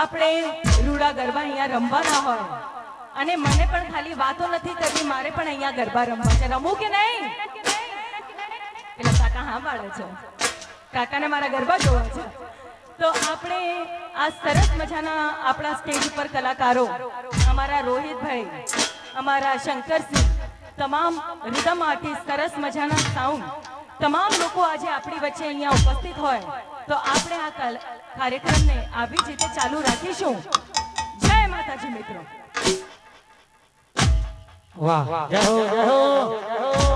આપણે રૂડા ગરબા અહીંયા રમવાના હોય. અને મને પણ ખાલી વાતો નથી કરવી, મારે પણ અહીંયા ગરબા રમવા છે. રમવું કે નહીં? એટલે કાકા હા પાડે છે. કાકાને મારા ગરબા જોવા છે. તો આપણે આ સરસ મજાના આપણા સ્ટેજ ઉપર કલાકારો, અમારા રોહિતભાઈ, અમારા શંકરસિંહ, તમામ રિધમ આર્ટિસ્ટ સરસ મજાના સાઉન્ડ તમામ લોકો આજે આપણી વચ્ચે અહીંયા ઉપસ્થિત હોય. તો આપણે આ કલ- કાર્યક્રમને આવી જ રીતે ચાલુ રાખીશું. જય માતાજી મિત્રો. વાહ. જય હો જય હો.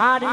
હારી